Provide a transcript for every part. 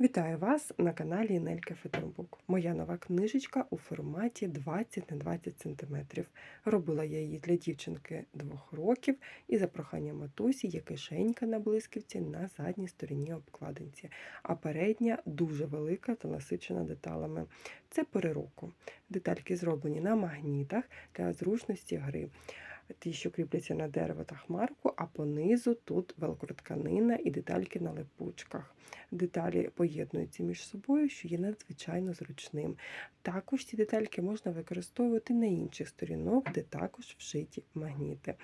Вітаю вас на каналі Нелька Фетербук. Моя нова книжечка у форматі 20 на 20 см. Робила я її для дівчинки двох років і за проханням матусі є кишенька на блискавці на задній стороні обкладинці, а передня дуже велика та насичена деталями. Це перероку. Детальки зроблені на магнітах для зручності гри. Ті, що кріпляться на дерево та хмарку, а понизу тут велкротканина і детальки на липучках. Деталі поєднуються між собою, що є надзвичайно зручним. Також ці детальки можна використовувати на інших сторінок, де також вшиті магніти.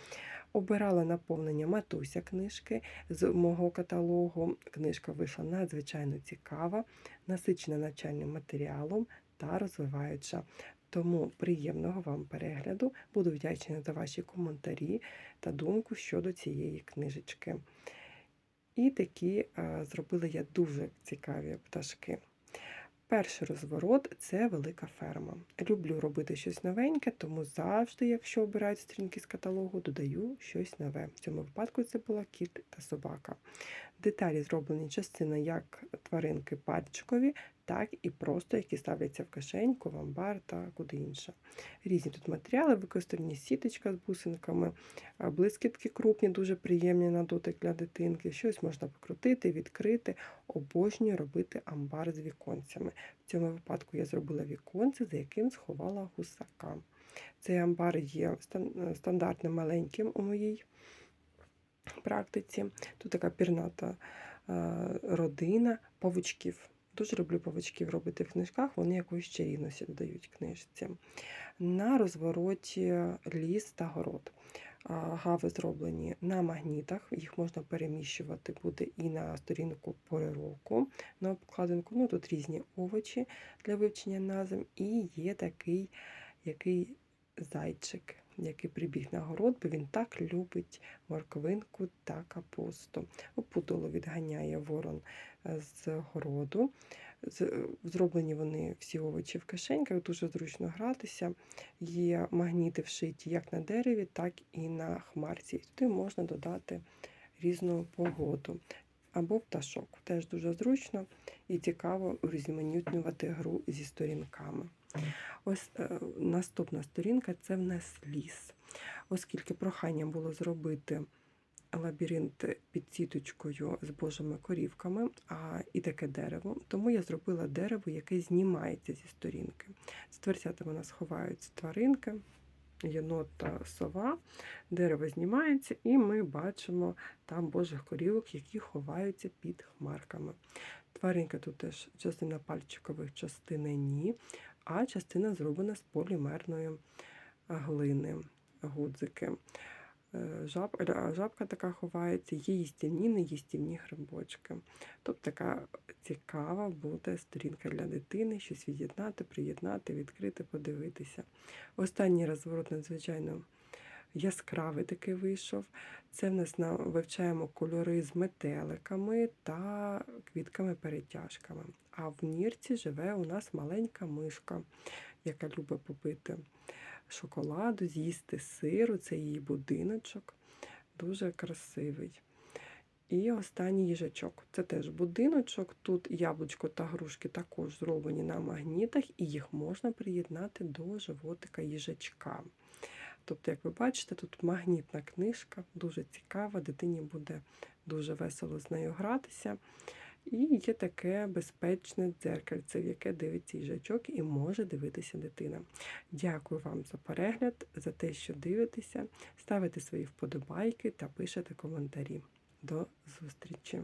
Обирала наповнення матуся книжки з мого каталогу. Книжка вийшла надзвичайно цікава, насичена навчальним матеріалом та розвиваюча. Тому приємного вам перегляду. Буду вдячна за ваші коментарі та думку щодо цієї книжечки. І такі а, зробила я дуже цікаві пташки. Перший розворот це велика ферма. Люблю робити щось новеньке, тому завжди, якщо обирають сторінки з каталогу, додаю щось нове. В цьому випадку це була кіт та собака. Деталі зроблені частина як тваринки пальчикові, так і просто які ставляться в кишеньку, в амбар та куди інше. Різні тут матеріали, використані сіточка з бусинками, блискітки крупні, дуже приємні на дотик для дитинки. Щось можна покрутити, відкрити, обожнюю робити амбар з віконцями. В цьому випадку я зробила віконце, за яким сховала гусака. Цей амбар є стандартним маленьким у моїй практиці. Тут така пірната родина павучків. Дуже люблю павучків робити в книжках, вони якоїсь чарівності додають книжці. На розвороті ліс та город. Гави зроблені на магнітах, їх можна переміщувати буде і на сторінку пори на обкладинку. Ну, Тут різні овочі для вивчення назв, і є такий який зайчик, який прибіг на город, бо він так любить морквинку та капусту. Опудоло відганяє ворон е, з городу. Зроблені вони всі овочі в кишеньках, дуже зручно гратися. Є магніти вшиті як на дереві, так і на хмарці. Туди можна додати різну погоду. Або пташок. Теж дуже зручно і цікаво урізноманітнювати гру зі сторінками. Ось е, наступна сторінка це в нас ліс. Оскільки прохання було зробити лабіринт під сіточкою з божими корівками а, і таке дерево, тому я зробила дерево, яке знімається зі сторінки. З тверцятами у нас ховаються тваринки, єнот та сова, дерево знімається, і ми бачимо там божих корівок, які ховаються під хмарками. Тваринка тут теж частина пальчикових, частина ні а частина зроблена з полімерної глини, гудзики. Е, жаб, жабка така ховається, є їстівні, неїстівні грибочки. Тобто така цікава буде сторінка для дитини, щось від'єднати, приєднати, відкрити, подивитися. Останній розворот, надзвичайно яскравий такий вийшов. Це в нас вивчаємо кольори з метеликами та квітками-перетяжками. А в нірці живе у нас маленька мишка, яка любить попити шоколаду, з'їсти сиру, це її будиночок, дуже красивий. І останній їжачок. Це теж будиночок. Тут яблучко та грушки також зроблені на магнітах, і їх можна приєднати до животика їжачка. Тобто, як ви бачите, тут магнітна книжка, дуже цікава, дитині буде дуже весело з нею гратися. І є таке безпечне дзеркальце, в яке дивиться їжачок і може дивитися дитина. Дякую вам за перегляд, за те, що дивитеся, ставите свої вподобайки та пишете коментарі. До зустрічі!